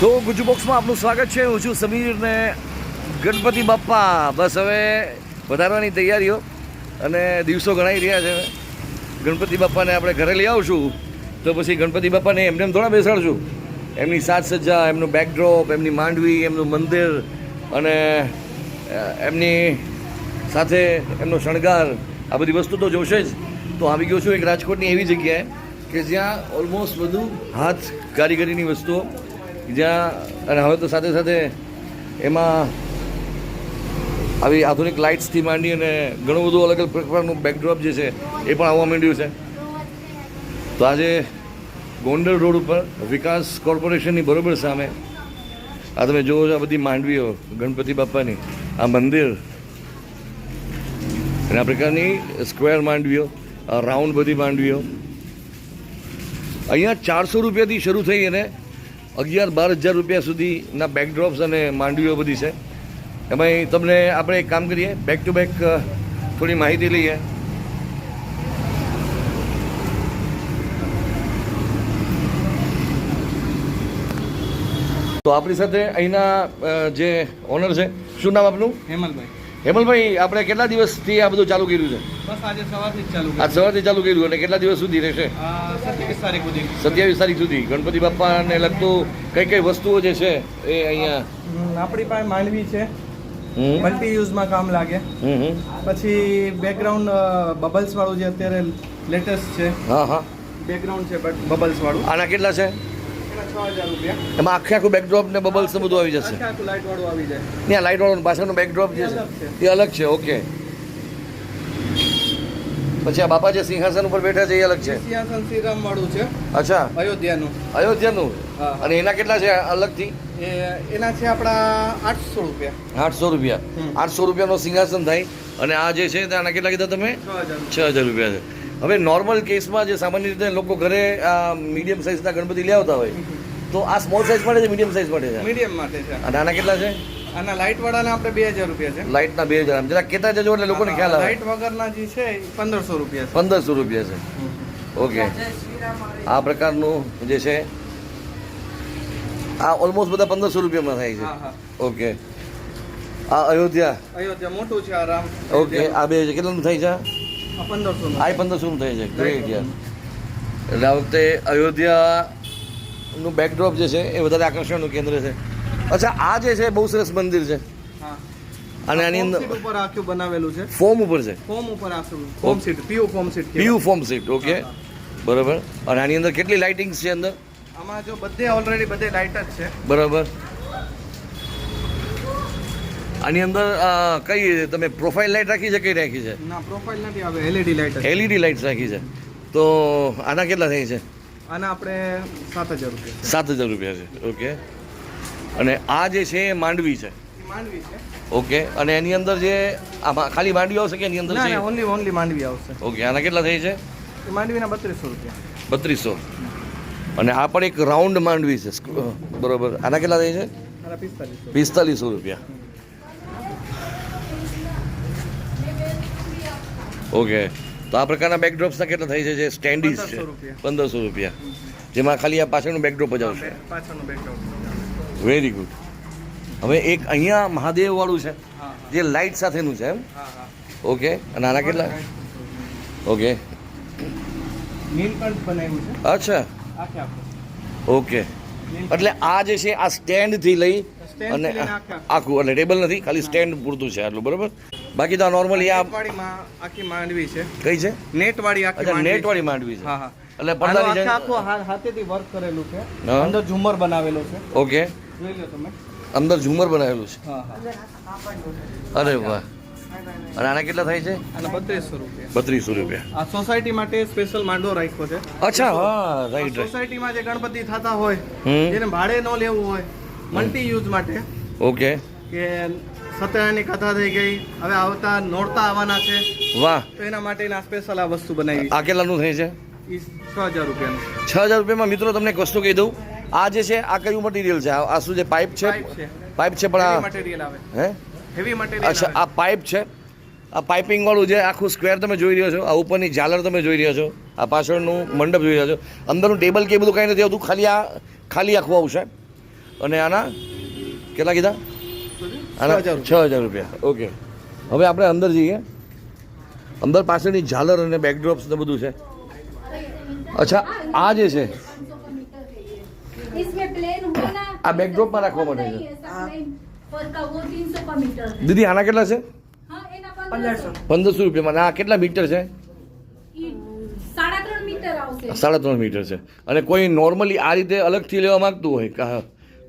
તો ગુજુ બોક્સમાં આપનું સ્વાગત છે. હું છું સમીર ને ગણપતિ બાપ્પા. બસ હવે વધારવાની તૈયારીઓ અને દિવસો ગણાઈ રહ્યા છે. ગણપતિ બાપ્પાને આપણે ઘરે લઈ આવશું. તો પછી ગણપતિ બાપ્પાને એમને એમ થોડા બેસાડશું. એમની સાજ સજ્જા, એમનું બેકડ્રોપ એમની માંડવી, એમનું મંદિર અને એમની સાથે એમનો શણગાર. આ બધી વસ્તુ તો જોશે જ. તો આવી ગયો છું એક રાજકોટની એવી જગ્યાએ કે જ્યાં ઓલમોસ્ટ બધું હાથ કારીગરીની વસ્તુઓ જ્યાં અને હવે તો સાથે સાથે એમાં આવી આધુનિક લાઇટ્સથી માંડી અને ઘણું બધું અલગ અલગ પ્રકારનું બેકડ્રોપ જે છે, એ પણ આવવા માંડ્યું છે. તો આજે ગોંડલ રોડ ઉપર વિકાસ કોર્પોરેશનની બરોબર સામે આ તમે જોવો છો આ બધી માંડવીઓ, ગણપતિ બાપાની આ મંદિર અને આ પ્રકારની સ્ક્વેર માંડવીઓ રાઉન્ડ બધી માંડવીઓ. અહીંયા ચારસો રૂપિયાથી શરૂ થઈ અને અગિયાર બાર હજાર રૂપિયા સુધીના બેકડ્રોપ્સ અને માંડવીઓ બધી છે. એમાં તમને આપણે એક કામ કરીએ બેક ટુ બેક થોડી માહિતી લઈએ. તો આપણી સાથે અહીંના જે ઓનર છે, શું નામ આપનું? હેમલભાઈ. હેમલભાઈ આપણે કેટલા દિવસથી આ બધું ચાલુ કર્યું છે? બસ આજે સવારથી ચાલુ આજ સવારથી ચાલુ કર્યું અને કેટલા દિવસ સુધી રહેશે? સત્યાવીસ તારીખ સુધી. સત્યાવીસ તારીખ સુધી. ગણપતિ બાપાને લગતું કઈ કઈ વસ્તુઓ જે છે એ અહીંયા? આપણી પાસે માંડવી છે. મલ્ટી યુઝમાં કામ લાગે. પછી બેકગ્રાઉન્ડ બબલ્સ વાળું જે અત્યારે લેટેસ્ટ છે. હા હા. બેકગ્રાઉન્ડ છે બટ બબલ્સ વાળું. આના કેટલા છે? એમાં આખે આખું બેકડ્રોપ ને બબલ્સ ને બધું આવી જશે. ત્યાં લાઇટ વાળું પાછળનો બેકડ્રોપ જે છે. એ અલગ છે ઓકે પછી આ બાપા જે સિંહાસન ઉપર બેઠા છે એ અલગ છે. સિંહાસન શ્રીરામ વાળું છે. અચ્છા. અયોધ્યાનું. અયોધ્યાનું? અને એના કેટલા છે અલગથી? એ એના છે આપણા આઠસો રૂપિયા. આઠસો રૂપિયા. આઠસો રૂપિયાનો સિંહાસન થાય. અને આ જે છે તે આના કેટલા કીધા તમે? છ હજાર રૂપિયા છે. હવે નોર્મલ કેસમાં જે સામાન્ય રીતે લોકો ઘરે આ મીડિયમ સાઇઝના ગણપતિ લઈ આવતા હોય તો આ સ્મોલ સાઇઝ માટે છે મીડિયમ સાઇઝ માટે છે? મીડિયમ માટે છે. અને આના કેટલા છે? આના લાઇટ વાળાના આપણે બે હજાર રૂપિયા છે. લાઇટના બે હજાર. જરા કેતા જજો એટલે લોકોને ખ્યાલ આવે. લાઇટ વગરના જે છે પંદરસો રૂપિયા છે. પંદરસો રૂપિયા છે. ઓકે. આ પ્રકારનું જે છે આ ઓલમોસ્ટ બધા પંદરસો રૂપિયામાં થાય છે. હા ઓકે. આ અયોધ્યા. અયોધ્યા મોટું છે આ રામ. ઓકે. આ બે કેટલાનું થાય છે આ પંદરસોનું થઈ છે. ગ્રેટ યાર એટલે આ વખતે અયોધ્યાનું બેકડ્રોપ જે છે એ વધારે આકર્ષણનું કેન્દ્ર છે. અચ્છા આ જે છે બહુ સરસ મંદિર છે. હા. અને આની અંદર ઉપર આખું બનાવેલું છે. ફોર્મ ઉપર છે. ફોર્મ ઉપર આખું. Form sheet PU form sheet. PU form sheet okay બરાબર. અને આની અંદર કેટલી લાઇટિંગ્સ છે અંદર? આમાં જો બધે ઓલરેડી બધે લાઇટ જ છે. બરાબર. આની અંદર કઈ તમે પ્રોફાઇલ લાઇટ રાખી છે કઈ રાખી છે? ના પ્રોફાઇલ નથી આવે એલઈડી લાઇટ એલઈડી લાઇટ્સ રાખી છે. તો આના કેટલા થઈ છે? આના આપણે સાત હજાર રૂપિયા સાત હજાર રૂપિયા છે. ઓકે અને આ જે છે એ માંડવી છે. માંડવી છે. ઓકે અને એની અંદર જે આમાં ખાલી માંડવી આવશે કે એની અંદર ના ઓનલી ઓનલી માંડવી આવશે. ઓકે આના કેટલા થઈ છે? માંડવીના બત્રીસો રૂપિયા. બત્રીસો. અને આ પણ એક રાઉન્ડ માંડવી છે. બરોબર. આના કેટલા થઈ છે? પિસ્તાલીસો રૂપિયા. ઓકે. તો આ પ્રકારના બેકડ્રોપ્સના કેટલા થાય છે? જે સ્ટેન્ડીઝ છે. પંદરસો રૂપિયા. જેમાં ખાલી આ પાછળનું બેકડ્રોપ જ આવશે. વેરી ગુડ હવે એક અહીંયા મહાદેવ વાળું છે જે લાઇટ સાથેનું છે એમ. ઓકે. અને આના કેટલા? ઓકે. નીલકંઠ બનાવ્યું છે. અચ્છા. ઓકે. એટલે આ જે છે આ સ્ટેન્ડથી લઈ અને આખું એટલે ટેબલ નથી ખાલી સ્ટેન્ડ પૂરતું છે આટલું બરોબર? બાકી તો નોર્મલી આ આખી માંડવી છે. કઈ છે? નેટવાળી આખી માંડવી નેટ વાળી માંડવી છે. હા હા. એટલે આનું પડદાની આખે આખું હાથેથી વર્ક કરેલું છે. અંદર ઝુમર બનાવેલો છે. ઓકે. જોઈ લો તમે. અંદર ઝુમર બનાવેલું છે. હા હા. અરે વાહ. અને આના કેટલા થાય છે? અને બત્રીસો રૂપિયા. બત્રીસો રૂપિયા. આ સોસાયટી માટે સ્પેશિયલ માંડો રાખ્યો છે. અચ્છા હા રાઈટ સોસાયટીમાં જે ગણપતિ થતા હોય એને જેને ભાડે ન લેવું હોય મલ્ટી યુઝ માટે ઓકે. કે સત્યનારાયણની કથા થઈ ગઈ. હવે આવતા નોરતા આવવાના છે. વાહ. તો એના માટે આ સ્પેશિયલ આ વસ્તુ બનાવી. આ કેટલાનું થાય છે? છે હજાર રૂપિયાનું. છ હજાર રૂપિયામાં મિત્રો તમને એક વસ્તુ કહી દઉં. આ જે છે આ કયું મટીરિયલ છે? આ શું છે પાઇપ છે? પાઇપ છે. પણ આ મટીરિયલ આવે. હે? હેવી મટીરિયલ અચ્છા આ પાઇપ છે. આ પાઇપિંગ વાળું જે આખું સ્ક્વેર તમે જોઈ રહ્યો છો આ ઉપરની ઝાલર તમે જોઈ રહ્યો છો આ પાછળનું મંડપ જોઈ રહ્યા છો. અંદરનું ટેબલ કે બધું કાંઈ નથી આવતું ખાલી આ ખાલી આખું આવશે. અને આના કેટલા કીધા? આના છ હજાર રૂપિયા. ઓકે. હવે આપણે અંદર જઈએ. અંદર પાછળની ઝાલર અને બેકડ્રોપ્સ ને બધું છે. અચ્છા આ જે છે આ બેકડ્રોપમાં રાખવા માટે છે. દીદી આના કેટલા છે? પંદરસો રૂપિયામાં. આ કેટલા મીટર છે? સાડા ત્રણ મીટર છે. અને કોઈ નોર્મલી આ રીતે અલગથી લેવા માંગતું હોય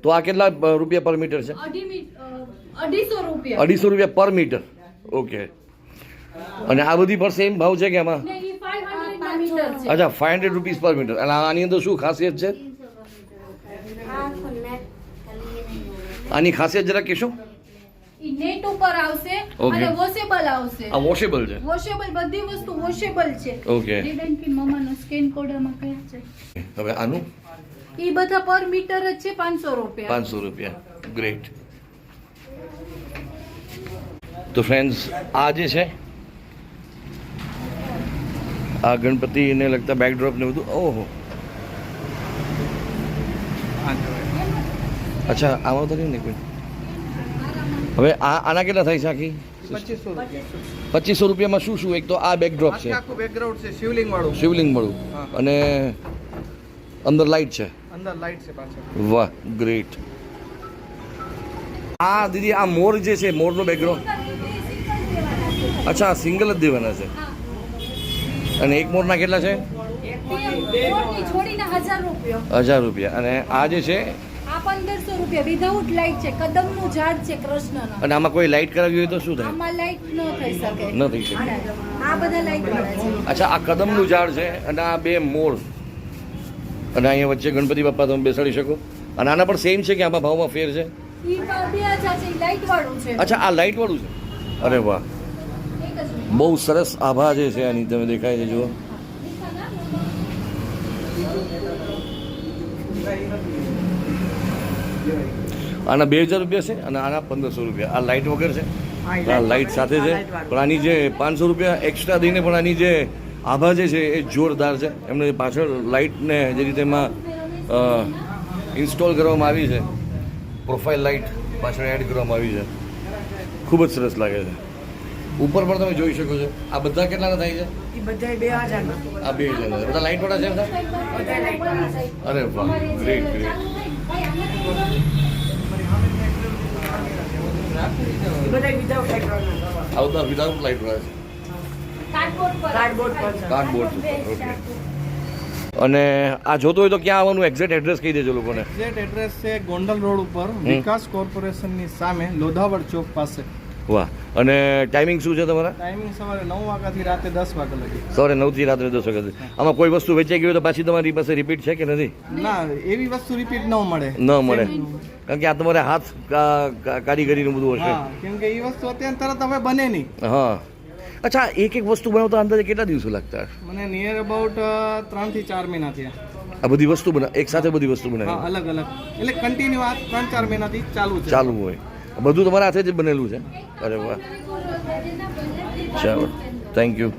તો આ કેટલા રૂપિયા પર મીટર છે? અઢીસો રૂપિયા. અઢીસો રૂપિયા પર મીટર. ઓકે. અને આ બધી પર સેમ ભાવ છે કે આમાં? 500 અચ્છા five hundred rupees per meter અને આની અંદર શું ખાસિયત છે? આની ખાસિયત જરા કહેશો. નેટ ઉપર આવશે. અને વોશેબલ આવશે. આ વોશેબલ છે. વોશેબલ બધી વસ્તુ વોશેબલ છે. ઓકે. રીબન પિન મમ્માનો સ્કેન કોડ આમાં કયા છે. હવે આનું? એ બધા પર મીટર જ છે 500 રૂપિયા. પાંચસો રૂપિયા. ગ્રેટ તો ફ્રેન્ડ્સ આ જે છે આ ગણપતિને લગતા બેકડ્રોપ ને બધું ઓહો. અચ્છા આમાં તો નહીં ને કોઈ? હવે આ આના કેટલા થાય છે આખી? પચીસો રૂપિયામાં શું શું? એક તો આ બેકડ્રોપ છે. બેકગ્રાઉન્ડ છે શિવલિંગ વાળું. શિવલિંગ અને અંદર લાઈટ છે. અંદર લાઈટ છે પાછળ. વાહ ગ્રેટ આ દીદી આ મોર જે છે મોરનો બેકગ્રાઉન્ડ અચ્છા સિંગલ જ દેવાના છે. અને એક મોરના કેટલા છે? મોટી છોડીને 1000 રૂપિયા. હજાર રૂપિયા. અને આ જે છે? આ 1500 રૂપિયા. વિધાઉટ લાઈટ છે કદમનું ઝાડ છે કૃષ્ણના. અને આમાં કોઈ લાઇટ કરાવી હોય તો શું થાય? આમાં લાઈટ ન થઈ શકે. ન થઈ શકે. આ બધા લાઈટ છે. અચ્છા આ કદમનું ઝાડ છે અને આ બે મોર. અને અહીંયા વચ્ચે ગણપતિ બાપા તમે બેસાડી શકો. અને આના પણ સેમ છે કે આમાં ભાવમાં ફેર છે? અચ્છા આ લાઇટ વાળું છે? અરે વાહ. બહુ સરસ આભા જે છે આની તમે દેખાય છે જુઓ. આના બે હજાર રૂપિયા છે અને આના પંદરસો રૂપિયા. આ લાઇટ વગર છે. આ લાઇટ સાથે છે. પણ આની જે પાંચસો રૂપિયા એક્સ્ટ્રા દઈને પણ આની જે આભા જે છે એ જોરદાર છે. એમને પાછળ લાઇટને જે રીતે એમાં ઇન્સ્ટોલ કરવામાં આવી છે. પ્રોફાઇલ લાઇટ પાછળ એડ કરવામાં આવી છે. ખૂબ જ સરસ લાગે છે. ઉપર પણ તમે જોઈ શકો છો. આ બધા કેટલાના થાય છે? બધા બે હજારના. આ બે હજાર બધા લાઈટ વાળા છે. અરે વાહ ગ્રેટ ગ્રેટ એ વિધાઉટ વાળા છે. કાર્ડબોર્ડ પર કાર્ડબોર્ડ પર છે. કાર્ડબોર્ડ ઓકે અને આ જોતો હોય તો ક્યાં આવવાનું? એક્ઝેક્ટ એડ્રેસ કહી દેજો લોકોને. એક્ઝેક્ટ એડ્રેસ છે ગોંડલ રોડ ઉપર વિકાસ કોર્પોરેશનની સામે લોધાવડ ચોક પાસે. વાહ. અને ટાઈમિંગ શું છે તમારા? ટાઈમિંગ સવારે નવ વાગ્યાથી રાતે દસ વાગ્યા લગી. સવારે નવથી રાત્રે દસ વાગ્યા સુધી આમાં કોઈ વસ્તુ વેચાઈ ગઈ તો પાછી તમારી પાસે રિપીટ છે કે નથી? ના એવી વસ્તુ રિપીટ ન મળે. ન મળે. કારણ કે આ તમારે હાથ કારીગરીનું બધું હશે. કેમ કે એ વસ્તુ અત્યારે તરત હવે બને નહીં. હા. અચ્છા એક એક વસ્તુ બનાવતા અંદાજે કેટલા દિવસો લાગતા? મને નિયર અબાઉટ ત્રણથી ચાર મહિના થયા. આ બધી વસ્તુ બના એક સાથે બધી વસ્તુ બનાવી. અલગ અલગ. એટલે કન્ટિન્યુ આ ત્રણ ચાર મહિનાથી ચાલુ ચાલુ હોય. બધું તમારા હાથે જ બનેલું છે? અરે વાહ ચાલો થેન્ક યુ